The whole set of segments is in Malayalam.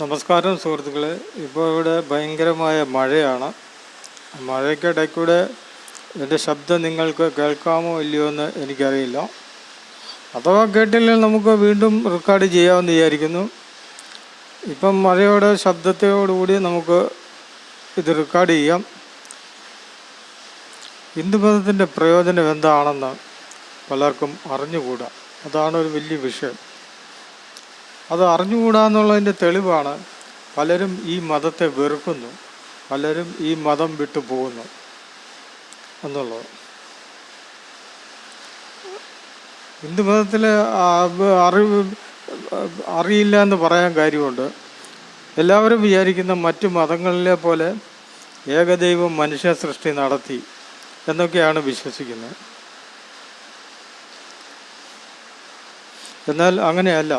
നമസ്കാരം സുഹൃത്തുക്കളെ. ഇപ്പോൾ ഇവിടെ ഭയങ്കരമായ മഴയാണ്. മഴയ്ക്കിടയ്ക്കൂടെ എന്റെ ശബ്ദം നിങ്ങൾക്ക് കേൾക്കാമോ ഇല്ലയോ എന്ന് എനിക്കറിയില്ല. അഥവാ കേട്ടില്ലെങ്കിൽ നമുക്ക് വീണ്ടും റെക്കോർഡ് ചെയ്യാമെന്ന് വിചാരിക്കുന്നു. ഇപ്പം മഴയുടെ ശബ്ദത്തോടുകൂടി നമുക്ക് ഇത് റെക്കോർഡ് ചെയ്യാം. ഹിന്ദുമതത്തിന്റെ പ്രയോജനം എന്താണെന്ന് പലർക്കും അറിഞ്ഞുകൂടാ. അതാണ് ഒരു വലിയ വിഷയം. അത് അറിഞ്ഞുകൂടാന്നുള്ളതിന്റെ തെളിവാണ് പലരും ഈ മതത്തെ വെറുക്കുന്നു പലരും ഈ മതം വിട്ടു പോകുന്നു എന്നുള്ളത്. ഹിന്ദുമതത്തിലെ അറിവ് അറിയില്ല എന്ന് പറയാൻ കാര്യമുണ്ട്. എല്ലാവരും വിചാരിക്കുന്ന മറ്റു മതങ്ങളിലെ പോലെ ഏകദൈവം മനുഷ്യ സൃഷ്ടി നടത്തി എന്നൊക്കെയാണ് വിശ്വസിക്കുന്നത്. എന്നാൽ അങ്ങനെയല്ല.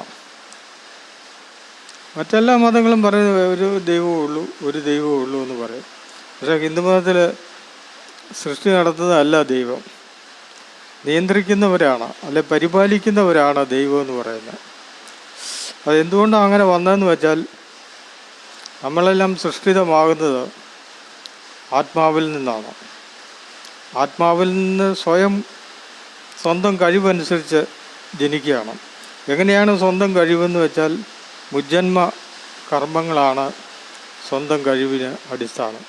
മറ്റെല്ലാ മതങ്ങളും പറയുന്നത് ഒരു ദൈവമേ ഉള്ളൂ ഒരു ദൈവമേ ഉള്ളൂ എന്ന് പറയും. പക്ഷേ ഹിന്ദുമതത്തിൽ സൃഷ്ടി നടത്തുന്നതല്ല ദൈവം. നിയന്ത്രിക്കുന്നവരാണ് അല്ലെ പരിപാലിക്കുന്നവരാണ് ദൈവം എന്ന് പറയുന്നത്. അതെന്തുകൊണ്ടാണ് അങ്ങനെ വന്നതെന്ന് വെച്ചാൽ നമ്മളെല്ലാം സൃഷ്ടിതമാകുന്നത് ആത്മാവിൽ നിന്നാണ്. ആത്മാവിൽ നിന്ന് സ്വയം സ്വന്തം കഴിവനുസരിച്ച് ജനിക്കുകയാണ്. എങ്ങനെയാണ് സ്വന്തം കഴിവെന്ന് വെച്ചാൽ മുജ്ജന്മ കർമ്മങ്ങളാണ് സ്വന്തം കഴിവിന് അടിസ്ഥാനം.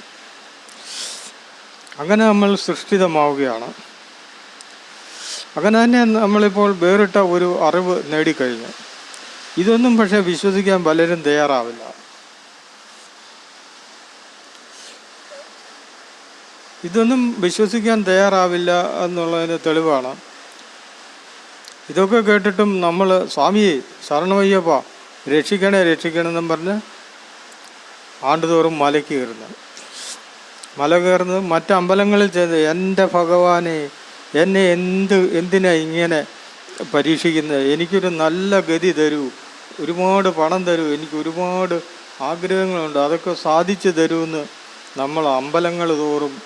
അങ്ങനെ നമ്മൾ സൃഷ്ടിതമാവുകയാണ്. അങ്ങനെ തന്നെ നമ്മളിപ്പോൾ വേറിട്ട ഒരു അറിവ് നേടിക്കഴിഞ്ഞു. ഇതൊന്നും പക്ഷെ വിശ്വസിക്കാൻ പലരും തയ്യാറാവില്ല. ഇതൊന്നും വിശ്വസിക്കാൻ തയ്യാറാവില്ല എന്നുള്ളതിന് തെളിവാണ്. ഇതൊക്കെ കേട്ടിട്ടും നമ്മൾ സ്വാമിയെ ശരണമയ്യപ്പ രക്ഷിക്കണേ രക്ഷിക്കണമെന്നും പറഞ്ഞ് ആണ്ടുതോറും മലയ്ക്ക് കയറുന്നത് മല കയറുന്നത് മറ്റ് അമ്പലങ്ങളിൽ ചെയ്ത് എന്റെ ഭഗവാനെ എന്നെ എന്ത് എന്തിനാ ഇങ്ങനെ പരീക്ഷിക്കുന്നത്? എനിക്കൊരു നല്ല ഗതി തരൂ. ഒരുപാട് പണം തരൂ. എനിക്ക് ഒരുപാട് ആഗ്രഹങ്ങളുണ്ട്. അതൊക്കെ സാധിച്ചു തരുമെന്ന് നമ്മൾ അമ്പലങ്ങൾ തോറും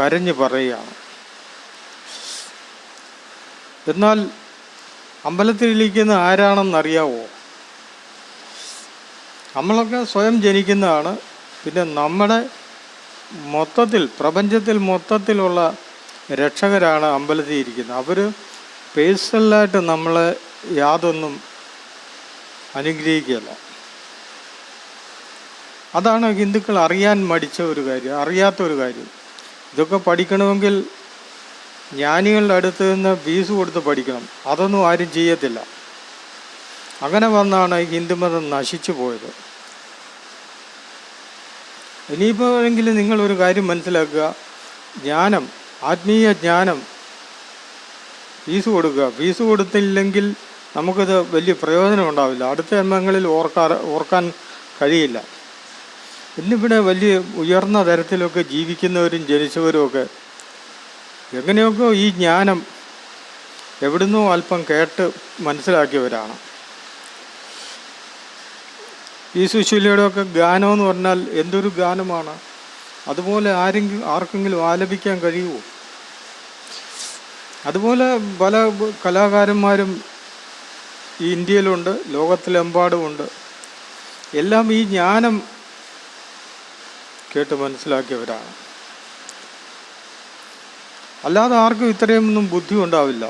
കരഞ്ഞു പറയുകയാണ്. എന്നാൽ അമ്പലത്തിലിരിക്കുന്ന ആരാണെന്നറിയാവോ? നമ്മളൊക്കെ സ്വയം ജനിക്കുന്നതാണ്. പിന്നെ നമ്മുടെ മൊത്തത്തിൽ പ്രപഞ്ചത്തിൽ മൊത്തത്തിലുള്ള രക്ഷകരാണ് അമ്പലത്തിൽ ഇരിക്കുന്നത്. അവർ പേഴ്സണലായിട്ട് നമ്മളെ യാതൊന്നും അനുഗ്രഹിക്കുകയല്ല. അതാണ് ഹിന്ദുക്കൾ അറിയാൻ മടിച്ച ഒരു കാര്യം അറിയാത്ത ഒരു കാര്യം. ഇതൊക്കെ പഠിക്കണമെങ്കിൽ ജ്ഞാനികളുടെ അടുത്ത് നിന്ന് ഫീസ് കൊടുത്ത് പഠിക്കണം. അതൊന്നും ആരും ചെയ്യത്തില്ല. അങ്ങനെ വന്നാണ് ഹിന്ദുമതം നശിച്ചു പോയത്. ഇനിയിപ്പോൾ എങ്കിലും നിങ്ങളൊരു കാര്യം മനസ്സിലാക്കുക. ജ്ഞാനം ആത്മീയ ജ്ഞാനം ഫീസ് കൊടുക്കുക. ഫീസ് കൊടുത്തില്ലെങ്കിൽ നമുക്കത് വലിയ പ്രയോജനം ഉണ്ടാവില്ല. അടുത്ത ജന്മങ്ങളിൽ ഓർക്കാർ ഓർക്കാൻ കഴിയില്ല. ഇന്നിവിടെ വലിയ ഉയർന്ന തരത്തിലൊക്കെ ജീവിക്കുന്നവരും ജനിച്ചവരും ഒക്കെ എങ്ങനെയൊക്കെ ഈ ജ്ഞാനം എവിടുന്നോ അല്പം കേട്ട് മനസ്സിലാക്കിയവരാണ്. ഈ സുശീലയുടെ ഒക്കെ ഗാനം എന്ന് പറഞ്ഞാൽ എന്തൊരു ഗാനമാണ്? അതുപോലെ ആരെങ്കിലും ആർക്കെങ്കിലും ആലപിക്കാൻ കഴിയുമോ? അതുപോലെ പല കലാകാരന്മാരും ഈ ഇന്ത്യയിലുണ്ട് ലോകത്തിലെമ്പാടുമുണ്ട്. എല്ലാം ഈ ജ്ഞാനം കേട്ട് മനസ്സിലാക്കിയവരാണ്. അല്ലാതെ ആർക്കും ഇത്രയൊന്നും ബുദ്ധി ഉണ്ടാവില്ല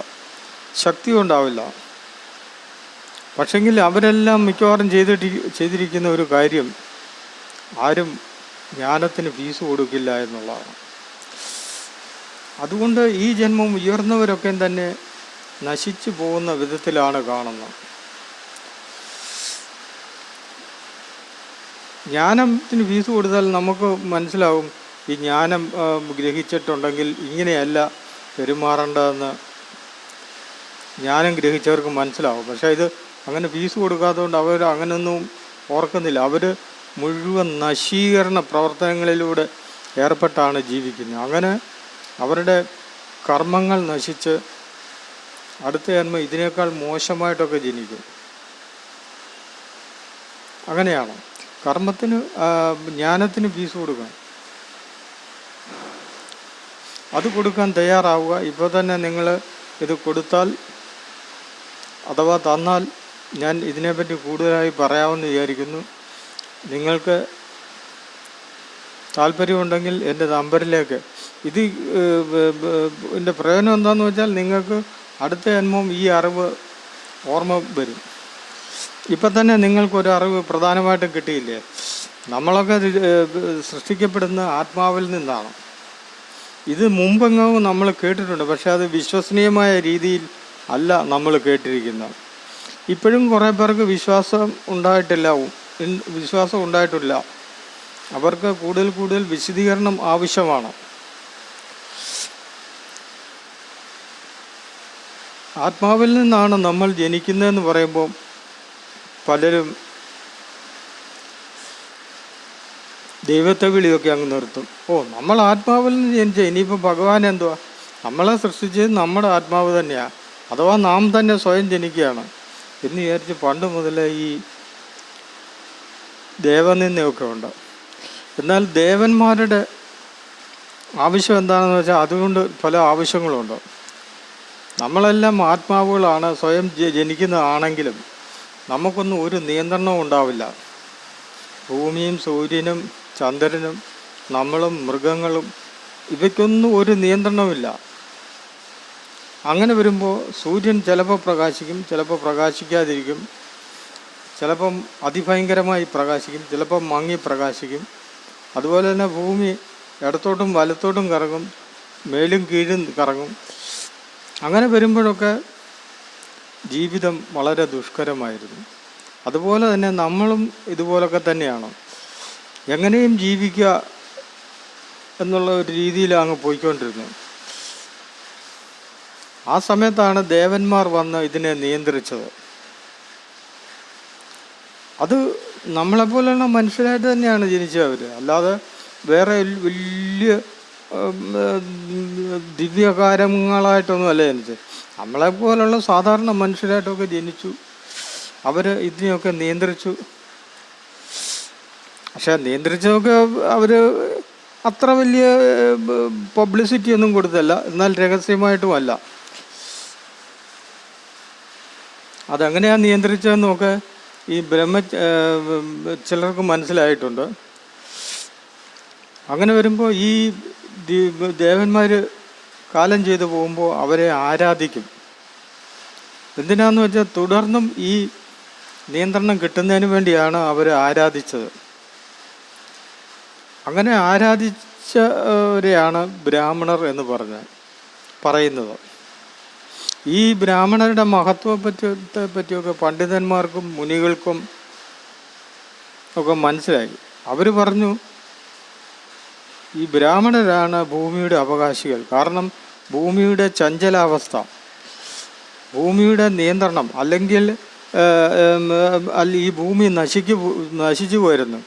ശക്തി ഉണ്ടാവില്ല പക്ഷെങ്കിൽ അവരെല്ലാം മിക്കവാറും ചെയ്തിട്ട് ചെയ്തിരിക്കുന്ന ഒരു കാര്യം ആരും ജ്ഞാനത്തിന് ഫീസ് കൊടുക്കില്ല എന്നുള്ളതാണ്. അതുകൊണ്ട് ഈ ജന്മം ഉയർന്നവരൊക്കെ തന്നെ നശിച്ചു പോകുന്ന വിധത്തിലാണ് കാണുന്നത്. ജ്ഞാനത്തിന് ഫീസ് കൊടുത്താൽ നമുക്ക് മനസ്സിലാവും ഈ ജ്ഞാനം ഗ്രഹിച്ചിട്ടുണ്ടെങ്കിൽ ഇങ്ങനെയല്ല പെരുമാറേണ്ടതെന്ന് ജ്ഞാനം ഗ്രഹിച്ചവർക്ക് മനസ്സിലാവും. പക്ഷേ ഇത് അങ്ങനെ ഫീസ് കൊടുക്കാത്തതുകൊണ്ട് അവർ അങ്ങനെയൊന്നും ഓർക്കുന്നില്ല. അവർ മുഴുവൻ നശീകരണ പ്രവർത്തനങ്ങളിലൂടെ ഏർപ്പെട്ടാണ് ജീവിക്കുന്നത്. അങ്ങനെ അവരുടെ കർമ്മങ്ങൾ നശിച്ച് അടുത്ത ജന്മം ഇതിനേക്കാൾ മോശമായിട്ടൊക്കെ ജനിക്കും. അങ്ങനെയാണ്. കർമ്മത്തിന് ജ്ഞാനത്തിന് ഫീസ് കൊടുക്കണം. അത് കൊടുക്കാൻ തയ്യാറാവുക. ഇപ്പോൾ തന്നെ നിങ്ങൾ ഇത് കൊടുത്താൽ അഥവാ തന്നാൽ ഞാൻ ഇതിനെപ്പറ്റി കൂടുതലായി പറയാമെന്ന് വിചാരിക്കുന്നു. നിങ്ങൾക്ക് താല്പര്യമുണ്ടെങ്കിൽ എന്റെ നമ്പറിലേക്ക്. ഇത് എന്റെ പ്രയോജനം എന്താണെന്ന് വെച്ചാൽ നിങ്ങൾക്ക് അടുത്ത ജന്മം ഈ അറിവ് ഓർമ്മ വരും. ഇപ്പം തന്നെ നിങ്ങൾക്കൊരു അറിവ് പ്രധാനമായിട്ടും കിട്ടിയില്ലേ? നമ്മളൊക്കെ സൃഷ്ടിക്കപ്പെടുന്ന ആത്മാവിൽ നിന്നാണ്. ഇത് മുമ്പെങ്ങും നമ്മൾ കേട്ടിട്ടുണ്ട്. പക്ഷേ അത് വിശ്വസനീയമായ രീതിയിൽ അല്ല നമ്മൾ കേട്ടിരിക്കുന്നത്. ഇപ്പോഴും കുറേ പേർക്ക് വിശ്വാസം ഉണ്ടായിട്ടില്ല. വിശ്വാസം ഉണ്ടായിട്ടില്ല. അവർക്ക് കൂടുതൽ കൂടുതൽ വിശദീകരണം ആവശ്യമാണ്. ആത്മാവിൽ നിന്നാണ് നമ്മൾ ജനിക്കുന്നതെന്ന് പറയുമ്പോൾ പലരും ദൈവത്തെ വിളിയൊക്കെ അങ്ങ് നിർത്തും. ഓ നമ്മൾ ആത്മാവിൽ നിന്ന് ജനിച്ച ഇനിയിപ്പോൾ ഭഗവാൻ എന്തുവാ? നമ്മളെ സൃഷ്ടിച്ചത് നമ്മുടെ ആത്മാവ് തന്നെയാണ് അഥവാ നാം തന്നെ സ്വയം ജനിക്കുകയാണ്. എന്ന് വിചാരിച്ച് പണ്ട് മുതലേ ഈ ദേവനിന്ദയൊക്കെ ഉണ്ട്. എന്നാൽ ദേവന്മാരുടെ ആവശ്യം എന്താണെന്ന് വെച്ചാൽ അതുകൊണ്ട് പല ആവശ്യങ്ങളുണ്ട്. നമ്മളെല്ലാം ആത്മാവുകളാണ് സ്വയം ജനിക്കുന്നതാണെങ്കിലും നമുക്കൊന്നും ഒരു നിയന്ത്രണവും ഉണ്ടാവില്ല. ഭൂമിയും സൂര്യനും ചന്ദ്രനും നമ്മളും മൃഗങ്ങളും ഇവയ്ക്കൊന്നും ഒരു നിയന്ത്രണമില്ല അങ്ങനെ വരുമ്പോൾ സൂര്യൻ ചിലപ്പോൾ പ്രകാശിക്കും ചിലപ്പോൾ പ്രകാശിക്കാതിരിക്കും ചിലപ്പം അതിഭയങ്കരമായി പ്രകാശിക്കും ചിലപ്പം മങ്ങി പ്രകാശിക്കും. അതുപോലെ തന്നെ ഭൂമി ഇടത്തോട്ടും വലത്തോട്ടും കറങ്ങും മേലും കീഴും കറങ്ങും. അങ്ങനെ വരുമ്പോഴൊക്കെ ജീവിതം വളരെ ദുഷ്കരമായിരുന്നു. അതുപോലെ തന്നെ നമ്മളും ഇതുപോലൊക്കെ തന്നെയാണ്. എങ്ങനെയും ജീവിക്കുക എന്നുള്ള ഒരു രീതിയിലാണ് അങ്ങ് പോയിക്കൊണ്ടിരുന്നത് ആ സമയത്താണ് ദേവന്മാർ വന്ന് ഇതിനെ നിയന്ത്രിച്ചത്. അത് നമ്മളെപ്പോലെയുള്ള മനുഷ്യരായിട്ട് തന്നെയാണ് ജനിച്ചത് അവർ അല്ലാതെ വേറെ വലിയ ദിവ്യകാരങ്ങളായിട്ടൊന്നും അല്ല ജനിച്ചത്. നമ്മളെപ്പോലുള്ള സാധാരണ മനുഷ്യരായിട്ടൊക്കെ ജനിച്ചു. അവർ ഇതിനെയൊക്കെ നിയന്ത്രിച്ചു. പക്ഷെ നിയന്ത്രിച്ചതൊക്കെ അവർ അത്ര വലിയ പബ്ലിസിറ്റി ഒന്നും കൊടുത്തല്ല എന്നാൽ രഹസ്യമായിട്ടുമല്ല അതെങ്ങനെയാണ് നിയന്ത്രിച്ചതെന്നൊക്കെ ഈ ബ്രഹ്മ ചിലർക്ക് മനസ്സിലായിട്ടുണ്ട്. അങ്ങനെ വരുമ്പോൾ ഈ ദേവന്മാർ കാലം ചെയ്തു പോകുമ്പോൾ അവരെ ആരാധിക്കും. എന്തിനാന്ന് വെച്ചാൽ തുടർന്നും ഈ നിയന്ത്രണം കിട്ടുന്നതിന് വേണ്ടിയാണ് അവർ ആരാധിച്ചത്. അങ്ങനെ ആരാധിച്ചവരെയാണ് ബ്രാഹ്മണർ എന്ന് പറഞ്ഞ് പറയുന്നത്. ഈ ബ്രാഹ്മണരുടെ മഹത്വത്തെ പറ്റിയൊക്കെ പണ്ഡിതന്മാർക്കും മുനികൾക്കും ഒക്കെ മനസ്സിലായി. അവർ പറഞ്ഞു ഈ ബ്രാഹ്മണരാണ് ഭൂമിയുടെ അവകാശികൾ. കാരണം ഭൂമിയുടെ ചഞ്ചലാവസ്ഥ ഭൂമിയുടെ നിയന്ത്രണം അല്ലെങ്കിൽ അല്ല ഈ ഭൂമി നശിക്കു നശിച്ചു പോയിരുന്നു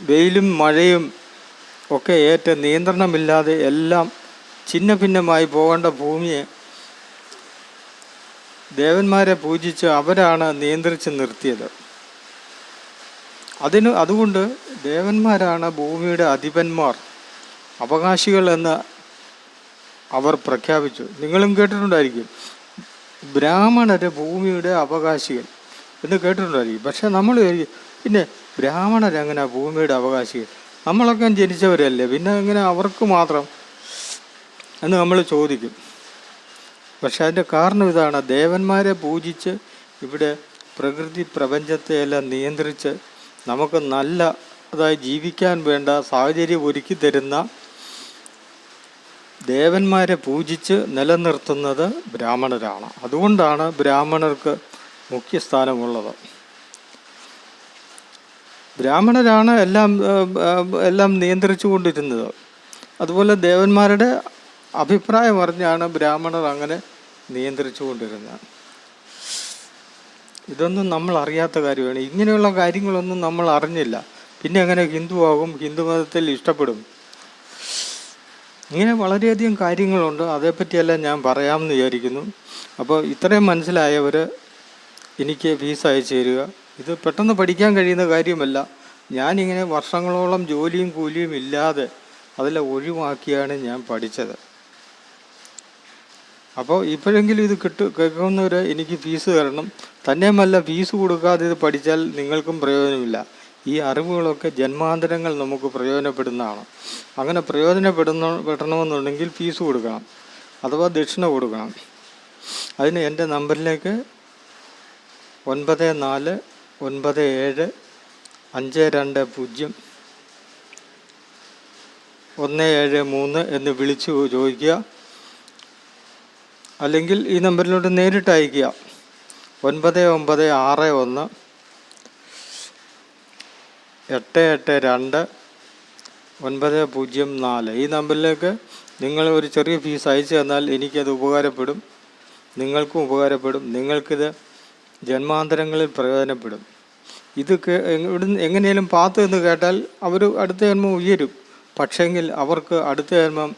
വെയിലും മഴയും ഒക്കെ ഏറ്റ നിയന്ത്രണമില്ലാതെ എല്ലാം ഛിന്ന ഭിന്നമായി പോകേണ്ട ഭൂമിയെ ദേവന്മാരെ പൂജിച്ച് അവരാണ് നിയന്ത്രിച്ച് നിർത്തിയത്. അതിന് അതുകൊണ്ട് ദേവന്മാരാണ് ഭൂമിയുടെ അധിപന്മാർ അവകാശികൾ എന്ന് അവർ പ്രഖ്യാപിച്ചു. നിങ്ങളും കേട്ടിട്ടുണ്ടായിരിക്കും ബ്രാഹ്മണര് ഭൂമിയുടെ അവകാശികൾ എന്ന് കേട്ടിട്ടുണ്ടായിരിക്കും. പക്ഷെ നമ്മൾ പിന്നെ ബ്രാഹ്മണരെങ്ങനെ ഭൂമിയുടെ അവകാശികൾ? നമ്മളൊക്കെ ജനിച്ചവരല്ലേ പിന്നെ ഇങ്ങനെ അവർക്ക് മാത്രം എന്ന് നമ്മൾ ചോദിക്കും. പക്ഷെ അതിന്റെ കാരണം ഇതാണ് ദേവന്മാരെ പൂജിച്ച് ഇവിടെ പ്രകൃതി പ്രപഞ്ചത്തെയെല്ലാം നിയന്ത്രിച്ച് നമുക്ക് നല്ല അതായത് ജീവിക്കാൻ വേണ്ട സാഹചര്യം ഒരുക്കി തരുന്ന ദേവന്മാരെ പൂജിച്ച് നിലനിർത്തുന്നത് ബ്രാഹ്മണരാണ്. അതുകൊണ്ടാണ് ബ്രാഹ്മണർക്ക് മുഖ്യസ്ഥാനമുള്ളത്. ബ്രാഹ്മണരാണ് എല്ലാം എല്ലാം നിയന്ത്രിച്ചു കൊണ്ടിരുന്നത് അതുപോലെ ദേവന്മാരുടെ അഭിപ്രായം അറിഞ്ഞാണ് ബ്രാഹ്മണർ അങ്ങനെ നിയന്ത്രിച്ചു കൊണ്ടിരുന്നത് ഇതൊന്നും നമ്മൾ അറിയാത്ത കാര്യമാണ്. ഇങ്ങനെയുള്ള കാര്യങ്ങളൊന്നും നമ്മൾ അറിഞ്ഞില്ല. പിന്നെ അങ്ങനെ ഹിന്ദുവാകും ഹിന്ദു മതത്തിൽ ഇഷ്ടപ്പെടും? ഇങ്ങനെ വളരെയധികം കാര്യങ്ങളുണ്ട്. അതേപ്പറ്റിയെല്ലാം ഞാൻ പറയാമെന്ന് വിചാരിക്കുന്നു. അപ്പോൾ ഇത്രയും മനസ്സിലായവർ എനിക്ക് ഫീസ് അയച്ചു തരിക. ഇത് പെട്ടെന്ന് പഠിക്കാൻ കഴിയുന്ന കാര്യമല്ല. ഞാനിങ്ങനെ വർഷങ്ങളോളം ജോലിയും കൂലിയും ഇല്ലാതെ അതെല്ലാം ഒഴിവാക്കിയാണ് ഞാൻ പഠിച്ചത്. അപ്പോൾ ഇപ്പോഴെങ്കിലും ഇത് കിട്ടു കേൾക്കുന്നവർ എനിക്ക് ഫീസ് തരണം. തന്നെയുമല്ല ഫീസ് കൊടുക്കാതെ ഇത് പഠിച്ചാൽ നിങ്ങൾക്കും പ്രയോജനമില്ല. ഈ അറിവുകളൊക്കെ ജന്മാന്തരങ്ങൾ നമുക്ക് പ്രയോജനപ്പെടുന്നതാണ്. അങ്ങനെ പ്രയോജനപ്പെടുന്ന പെടണമെന്നുണ്ടെങ്കിൽ ഫീസ് കൊടുക്കണം. അഥവാ ദക്ഷിണ കൊടുക്കണം. അതിന് എന്റെ നമ്പറിലേക്ക് ഒൻപത് നാല് ഒൻപത് ഏഴ് അഞ്ച് രണ്ട് പൂജ്യം ഒന്ന് ഏഴ് മൂന്ന് എന്ന് വിളിച്ച് ചോദിക്കുക. അല്ലെങ്കിൽ ഈ നമ്പറിലോട്ട് നേരിട്ട് അയയ്ക്കുക. ഒൻപത് ഒമ്പത് ആറ് ഒന്ന് എട്ട് എട്ട് രണ്ട് ഒൻപത് പൂജ്യം നാല്. ഈ നമ്പറിലേക്ക് നിങ്ങൾ ഒരു ചെറിയ ഫീസ് അയച്ചു തന്നാൽ എനിക്കത് ഉപകാരപ്പെടും. നിങ്ങൾക്കും ഉപകാരപ്പെടും. നിങ്ങൾക്കിത് ജന്മാന്തരങ്ങളിൽ പ്രയോജനപ്പെടും. ഇത് എങ്ങനെയും പാത്തു എന്ന് കേട്ടാൽ അവർ അടുത്ത ജന്മം ഉയരും. പക്ഷെങ്കിൽ അവർക്ക് അടുത്ത ജന്മം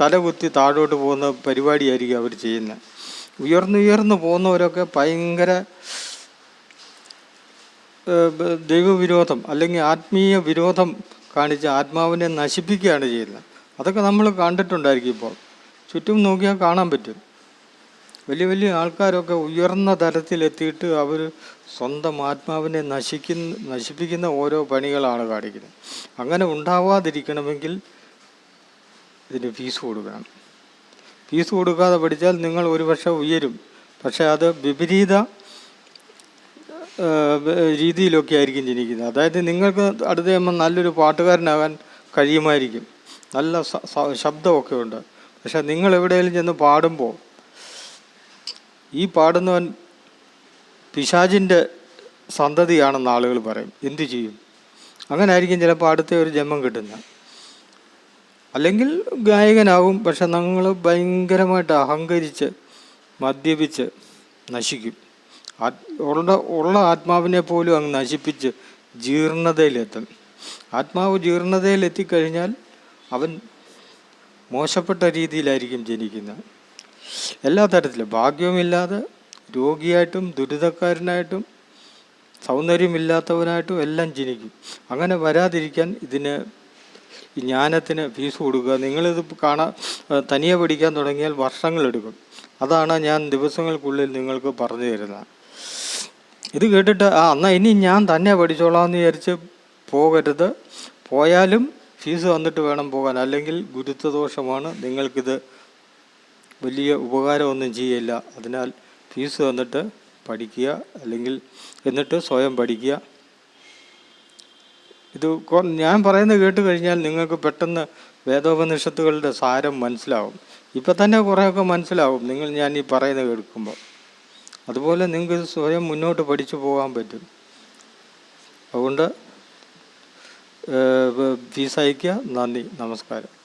തലകുത്തി താഴോട്ട് പോകുന്ന പരിപാടിയായിരിക്കും അവർ ചെയ്യുന്നത്. ഉയർന്നുയർന്നു പോകുന്നവരൊക്കെ ഭയങ്കര ദൈവവിരോധം അല്ലെങ്കിൽ ആത്മീയ വിരോധം കാണിച്ച് ആത്മാവിനെ നശിപ്പിക്കുകയാണ് ചെയ്യുന്നത്. അതൊക്കെ നമ്മൾ കണ്ടിട്ടുണ്ടായിരിക്കും ഇപ്പോൾ. ചുറ്റും നോക്കിയാൽ കാണാൻ പറ്റും. വലിയ വലിയ ആൾക്കാരൊക്കെ ഉയർന്ന തലത്തിലെത്തിയിട്ട് അവർ സ്വന്തം ആത്മാവിനെ നശിക്കുന്ന നശിപ്പിക്കുന്ന ഓരോ പണികളാണ് കാണിക്കുന്നത്. അങ്ങനെ ഉണ്ടാവാതിരിക്കണമെങ്കിൽ ഇതിന് ഫീസ് കൊടുക്കണം. ഫീസ് കൊടുക്കാതെ പഠിച്ചാൽ നിങ്ങൾ ഒരുപക്ഷെ ഉയരും. പക്ഷേ അത് വിപരീത രീതിയിലൊക്കെ ആയിരിക്കും ജനിക്കുന്നത്. അതായത് നിങ്ങൾക്ക് അടുത്ത കഴിയുമ്പോൾ നല്ലൊരു പാട്ടുകാരനാകാൻ കഴിയുമായിരിക്കും. നല്ല ശബ്ദമൊക്കെ ഉണ്ട്. പക്ഷേ നിങ്ങൾ എവിടെയെങ്കിലും ചെന്ന് പാടുമ്പോൾ ഈ പാടുന്നവൻ പിശാജിന്റെ സന്തതിയാണെന്ന് ആളുകൾ പറയും. എന്തു ചെയ്യും? അങ്ങനെ ആയിരിക്കും ചിലപ്പോൾ അടുത്ത ഒരു ജന്മം കിട്ടുന്നത്. അല്ലെങ്കിൽ ഗായകനാകും പക്ഷെ നിങ്ങൾ ഭയങ്കരമായിട്ട് അഹങ്കരിച്ച് മദ്യപിച്ച് നശിക്കും. ഉള്ള ഉള്ള ആത്മാവിനെ പോലും അങ്ങ് നശിപ്പിച്ച് ജീർണതയിലെത്തും. ആത്മാവ് ജീർണതയിലെത്തിക്കഴിഞ്ഞാൽ അവൻ മോശപ്പെട്ട രീതിയിലായിരിക്കും ജനിക്കുന്നത്. എല്ലാ തരത്തിലും. ഭാഗ്യവുമില്ലാതെ രോഗിയായിട്ടും ദുരിതക്കാരനായിട്ടും സൗന്ദര്യമില്ലാത്തവനായിട്ടും എല്ലാം ജനിക്കും. അങ്ങനെ വരാതിരിക്കാൻ ഇതിന് ജ്ഞാനത്തിന് ഫീസ് കൊടുക്കുക. നിങ്ങളിത് കാണാൻ തനിയെ പഠിക്കാൻ തുടങ്ങിയാൽ വർഷങ്ങളെടുക്കും. അതാണ് ഞാൻ ദിവസങ്ങൾക്കുള്ളിൽ നിങ്ങൾക്ക് പറഞ്ഞു തരുന്നത്. ഇത് കേട്ടിട്ട് ആ എന്നാൽ ഇനി ഞാൻ തന്നെ പഠിച്ചോളാം എന്ന് വിചാരിച്ച് പോകരുത്. പോയാലും ഫീസ് വന്നിട്ട് വേണം പോകാൻ. അല്ലെങ്കിൽ ഗുരുത്വദോഷമാണ് നിങ്ങൾക്കിത് വലിയ ഉപകാരമൊന്നും ചെയ്യില്ല. അതിനാൽ ഫീസ് തന്നിട്ട് പഠിക്കുക അല്ലെങ്കിൽ എന്നിട്ട് സ്വയം പഠിക്കുക. ഇത് ഞാൻ പറയുന്നത് കേട്ട് കഴിഞ്ഞാൽ നിങ്ങൾക്ക് പെട്ടെന്ന് വേദോപനിഷത്തുകളുടെ സാരം മനസ്സിലാവും. ഇപ്പം തന്നെ കുറേയൊക്കെ മനസ്സിലാവും. നിങ്ങൾ ഞാൻ ഈ പറയുന്നത് കേൾക്കുമ്പോൾ. അതുപോലെ നിങ്ങൾക്ക് സ്വയം മുന്നോട്ട് പഠിച്ചു പോകാൻ പറ്റും. അതുകൊണ്ട് ഫീസ് അയക്കുക നന്ദി. നമസ്കാരം.